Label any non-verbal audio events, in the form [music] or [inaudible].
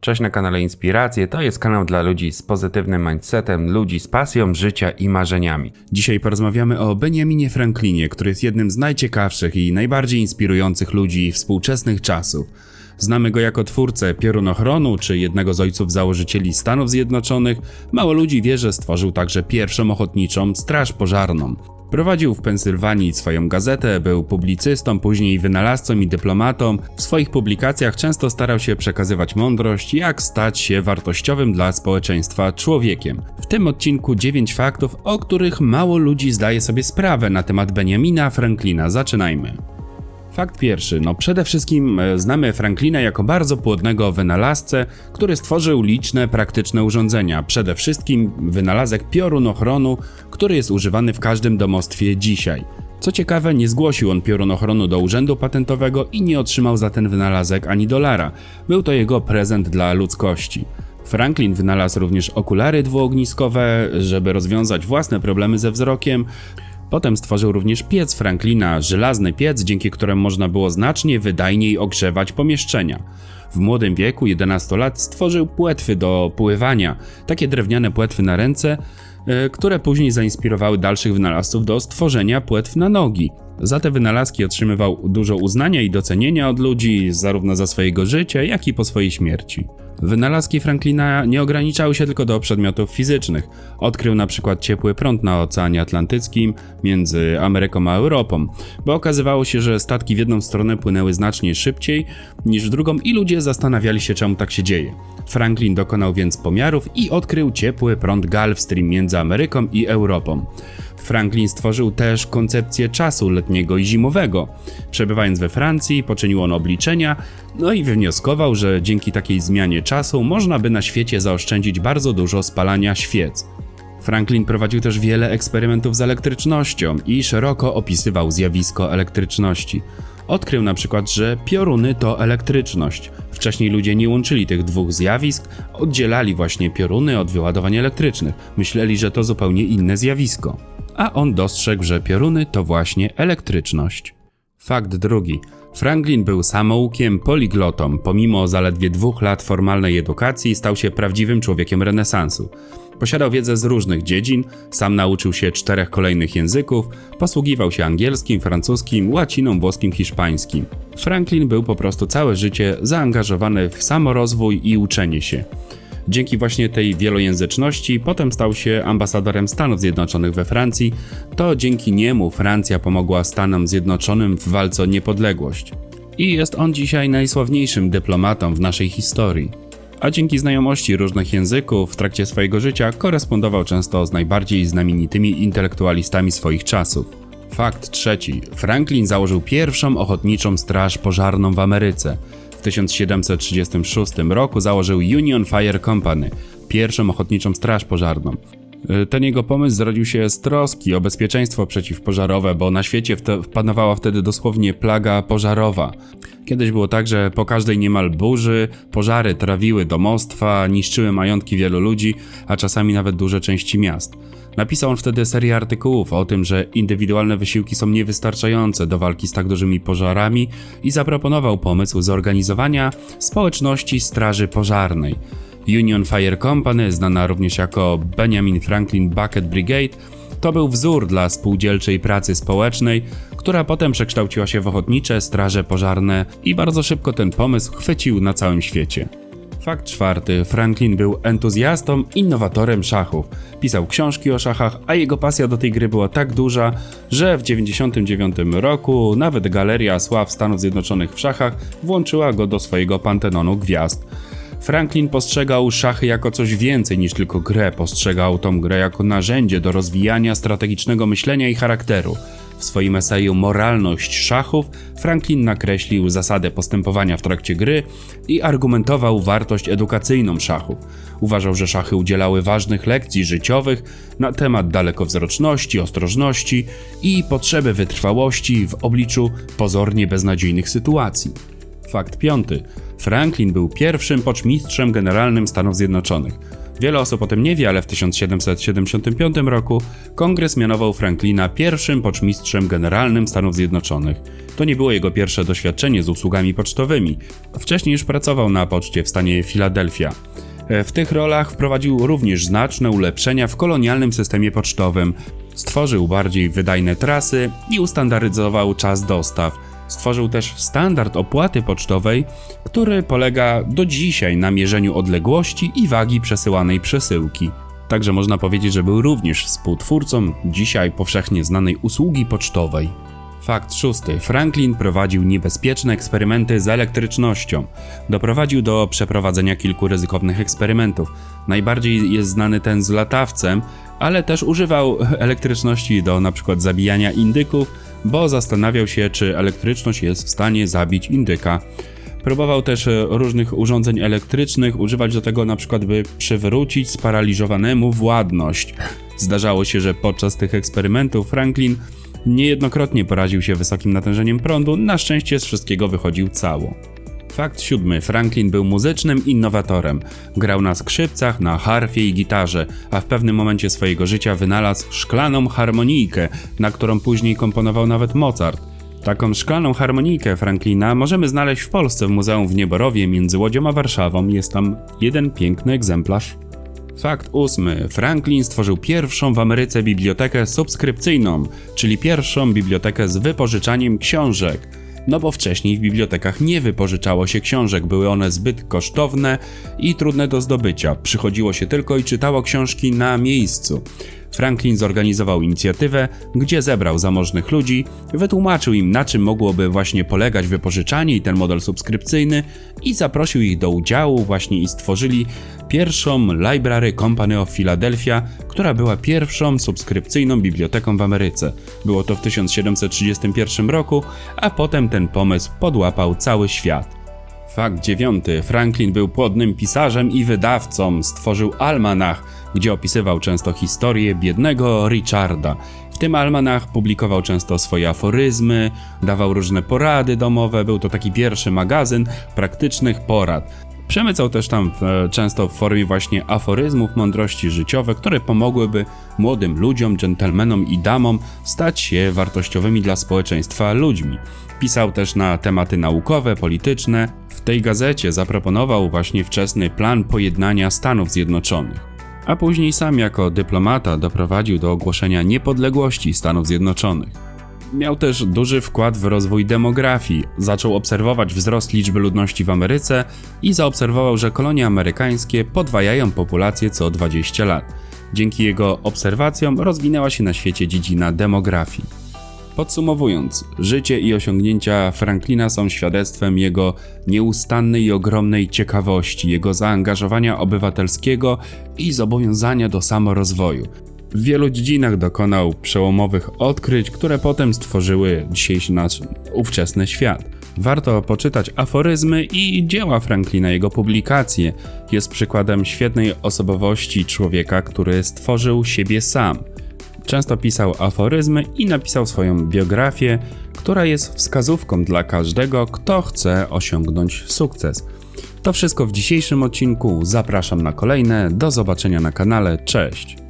Cześć na kanale Inspiracje. To jest kanał dla ludzi z pozytywnym mindsetem, ludzi z pasją życia i marzeniami. Dzisiaj porozmawiamy o Benjaminie Franklinie, który jest jednym z najciekawszych i najbardziej inspirujących ludzi współczesnych czasów. Znamy go jako twórcę piorunochronu czy jednego z ojców założycieli Stanów Zjednoczonych. Mało ludzi wie, że stworzył także pierwszą ochotniczą straż pożarną. Prowadził w Pensylwanii swoją gazetę, był publicystą, później wynalazcą i dyplomatą. W swoich publikacjach często starał się przekazywać mądrość, jak stać się wartościowym dla społeczeństwa człowiekiem. W tym odcinku 9 faktów, o których mało ludzi zdaje sobie sprawę na temat Benjamina Franklina. Zaczynajmy. Fakt pierwszy, no przede wszystkim e, znamy Franklina jako bardzo płodnego wynalazcę, który stworzył liczne praktyczne urządzenia. Przede wszystkim wynalazek piorunochronu, który jest używany w każdym domostwie dzisiaj. Co ciekawe, nie zgłosił on piorunochronu do urzędu patentowego i nie otrzymał za ten wynalazek ani dolara. Był to jego prezent dla ludzkości. Franklin wynalazł również okulary dwuogniskowe, żeby rozwiązać własne problemy ze wzrokiem. Potem stworzył również piec Franklina, żelazny piec, dzięki któremu można było znacznie wydajniej ogrzewać pomieszczenia. W młodym wieku, 11 lat, stworzył płetwy do pływania, takie drewniane płetwy na ręce, e, które później zainspirowały dalszych wynalazców do stworzenia płetw na nogi. Za te wynalazki otrzymywał dużo uznania i docenienia od ludzi, zarówno za swojego życia, jak i po swojej śmierci. Wynalazki Franklina nie ograniczały się tylko do przedmiotów fizycznych. Odkrył na przykład ciepły prąd na Oceanie Atlantyckim między Ameryką a Europą, bo okazywało się, że statki w jedną stronę płynęły znacznie szybciej niż w drugą i ludzie zastanawiali się, czemu tak się dzieje. Franklin dokonał więc pomiarów i odkrył ciepły prąd Gulfstream między Ameryką i Europą. Franklin stworzył też koncepcję czasu letniego i zimowego. Przebywając we Francji, poczynił on obliczenia, no i wywnioskował, że dzięki takiej zmianie czasu można by na świecie zaoszczędzić bardzo dużo spalania świec. Franklin prowadził też wiele eksperymentów z elektrycznością i szeroko opisywał zjawisko elektryczności. Odkrył na przykład, że pioruny to elektryczność. Wcześniej ludzie nie łączyli tych dwóch zjawisk, oddzielali właśnie pioruny od wyładowań elektrycznych. Myśleli, że to zupełnie inne zjawisko. A on dostrzegł, że pioruny to właśnie elektryczność. Fakt drugi. Franklin był samoukiem, poliglotą. Pomimo zaledwie dwóch lat formalnej edukacji, stał się prawdziwym człowiekiem renesansu. Posiadał wiedzę z różnych dziedzin, sam nauczył się czterech kolejnych języków, posługiwał się angielskim, francuskim, łaciną, włoskim, hiszpańskim. Franklin był po prostu całe życie zaangażowany w samorozwój i uczenie się. Dzięki właśnie tej wielojęzyczności potem stał się ambasadorem Stanów Zjednoczonych we Francji. To dzięki niemu Francja pomogła Stanom Zjednoczonym w walce o niepodległość. I jest on dzisiaj najsławniejszym dyplomatą w naszej historii. A dzięki znajomości różnych języków w trakcie swojego życia korespondował często z najbardziej znamienitymi intelektualistami swoich czasów. Fakt trzeci. Franklin założył pierwszą ochotniczą straż pożarną w Ameryce. W 1736 roku założył Union Fire Company, pierwszą ochotniczą straż pożarną. Y, Ten jego pomysł zrodził się z troski o bezpieczeństwo przeciwpożarowe, bo na świecie panowała wtedy dosłownie plaga pożarowa. Kiedyś było tak, że po każdej niemal burzy pożary trawiły domostwa, niszczyły majątki wielu ludzi, a czasami nawet duże części miast. Napisał on wtedy serię artykułów o tym, że indywidualne wysiłki są niewystarczające do walki z tak dużymi pożarami i zaproponował pomysł zorganizowania społeczności straży pożarnej. Union Fire Company, znana również jako Benjamin Franklin Bucket Brigade, to był wzór dla spółdzielczej pracy społecznej, która potem przekształciła się w ochotnicze straże pożarne i bardzo szybko ten pomysł chwycił na całym świecie. Fakt czwarty. Franklin był entuzjastą, innowatorem szachów. Pisał książki o szachach, a jego pasja do tej gry była tak duża, że w 1999 roku nawet Galeria Sław Stanów Zjednoczonych w szachach włączyła go do swojego pantenonu gwiazd. Franklin postrzegał szachy jako coś więcej niż tylko grę, postrzegał tą grę jako narzędzie do rozwijania strategicznego myślenia i charakteru. W swoim eseju Moralność szachów Franklin nakreślił zasadę postępowania w trakcie gry i argumentował wartość edukacyjną szachów. Uważał, że szachy udzielały ważnych lekcji życiowych na temat dalekowzroczności, ostrożności i potrzeby wytrwałości w obliczu pozornie beznadziejnych sytuacji. Fakt piąty. Franklin był pierwszym poczmistrzem generalnym Stanów Zjednoczonych. Wiele osób o tym nie wie, ale w 1775 roku kongres mianował Franklina pierwszym poczmistrzem generalnym Stanów Zjednoczonych. To nie było jego pierwsze doświadczenie z usługami pocztowymi. Wcześniej już pracował na poczcie w stanie Filadelfia. E, W tych rolach wprowadził również znaczne ulepszenia w kolonialnym systemie pocztowym. Stworzył bardziej wydajne trasy i ustandaryzował czas dostaw. Stworzył też standard opłaty pocztowej, który polega do dzisiaj na mierzeniu odległości i wagi przesyłanej przesyłki. Także można powiedzieć, że był również współtwórcą dzisiaj powszechnie znanej usługi pocztowej. Fakt szósty. Franklin prowadził niebezpieczne eksperymenty z elektrycznością. Doprowadził do przeprowadzenia kilku ryzykownych eksperymentów. Najbardziej jest znany ten z latawcem, ale też używał [laughs] elektryczności do np. zabijania indyków, bo zastanawiał się, czy elektryczność jest w stanie zabić indyka. Próbował też e, różnych urządzeń elektrycznych używać do tego np. by przywrócić sparaliżowanemu władność. Zdarzało się, że podczas tych eksperymentów Franklin niejednokrotnie poraził się wysokim natężeniem prądu, na szczęście z wszystkiego wychodził cało. Fakt siódmy. Franklin był muzycznym innowatorem. Grał na skrzypcach, na harfie i gitarze, a w pewnym momencie swojego życia wynalazł szklaną harmonijkę, na którą później komponował nawet Mozart. Taką szklaną harmonijkę Franklina możemy znaleźć w Polsce w Muzeum w Nieborowie między Łodzią a Warszawą. Jest tam jeden piękny egzemplarz. Fakt ósmy. Franklin stworzył pierwszą w Ameryce bibliotekę subskrypcyjną, czyli pierwszą bibliotekę z wypożyczaniem książek. No bo wcześniej w bibliotekach nie wypożyczało się książek, były one zbyt kosztowne i trudne do zdobycia. Przychodziło się tylko i czytało książki na miejscu. Franklin zorganizował inicjatywę, gdzie zebrał zamożnych ludzi, wytłumaczył im na czym mogłoby właśnie polegać wypożyczanie i ten model subskrypcyjny i zaprosił ich do udziału właśnie i stworzyli pierwszą Library Company of Philadelphia, która była pierwszą subskrypcyjną biblioteką w Ameryce. Było to w 1731 roku, a potem ten pomysł podłapał cały świat. Fakt dziewiąty. Franklin był płodnym pisarzem i wydawcą. Stworzył almanach, gdzie opisywał często historię biednego Richarda. W tym almanach publikował często swoje aforyzmy, dawał różne porady domowe. Był to taki pierwszy magazyn praktycznych porad. Przemycał też tam e, często w formie właśnie aforyzmów, mądrości życiowe, które pomogłyby młodym ludziom, dżentelmenom i damom stać się wartościowymi dla społeczeństwa ludźmi. Pisał też na tematy naukowe, polityczne. W tej gazecie zaproponował właśnie wczesny plan pojednania Stanów Zjednoczonych. A później sam jako dyplomata doprowadził do ogłoszenia niepodległości Stanów Zjednoczonych. Miał też duży wkład w rozwój demografii. Zaczął obserwować wzrost liczby ludności w Ameryce i zaobserwował, że kolonie amerykańskie podwajają populację co 20 lat. Dzięki jego obserwacjom rozwinęła się na świecie dziedzina demografii. Podsumowując, życie i osiągnięcia Franklina są świadectwem jego nieustannej i ogromnej ciekawości, jego zaangażowania obywatelskiego i zobowiązania do samorozwoju. W wielu dziedzinach dokonał przełomowych odkryć, które potem stworzyły dzisiejszy nasz ówczesny świat. Warto poczytać aforyzmy i dzieła Franklina, jego publikacje. Jest przykładem świetnej osobowości człowieka, który stworzył siebie sam. Często pisał aforyzmy i napisał swoją biografię, która jest wskazówką dla każdego, kto chce osiągnąć sukces. To wszystko w dzisiejszym odcinku. Zapraszam na kolejne. Do zobaczenia na kanale. Cześć.